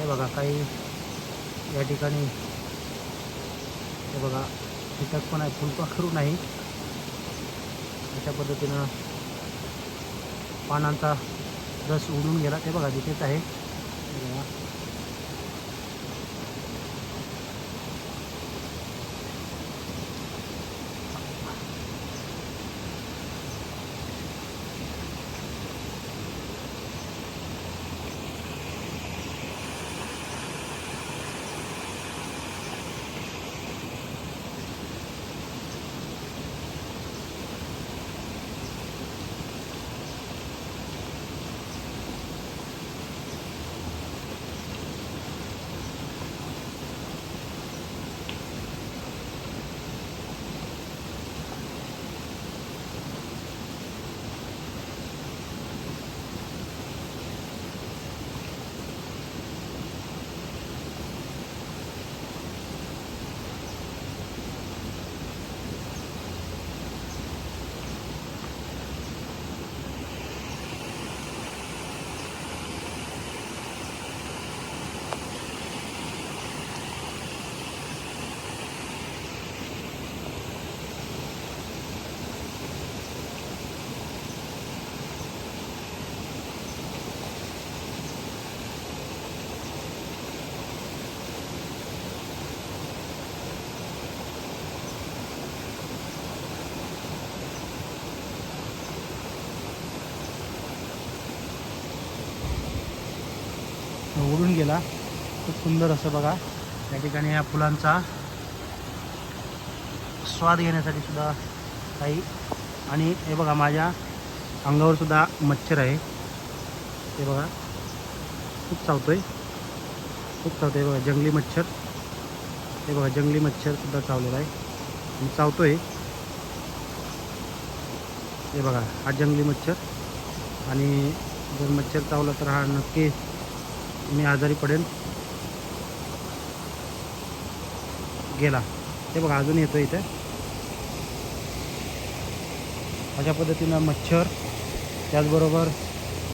हे बघा काही या ठिकाणी हे बघा कीटक पण आहे फुलपाखरू नाही. अशा पद्धतीनं पानांचा रस उडून गेला ते बघा तिथेच आहे. उडून गेला. खूप सुंदर असं बघा. या ठिकाणी या फुलांचा स्वाद घेण्यासाठी सुद्धा काही. आणि हे बघा माझ्या अंगावर सुद्धा मच्छर आहे. हे बघा. खूप चावतोय. खूप चावतोय. बघा जंगली मच्छर. हे बघा जंगली मच्छर सुद्धा चावलेला आहे. आणि चावतोय. हे बघा हा जंगली मच्छर. आणि जर मच्छर चावला तर हा नक्की मी आजारी पडेल. गेला. ते बघा अजून येतो इथे. अशा पद्धतीनं मच्छर त्याचबरोबर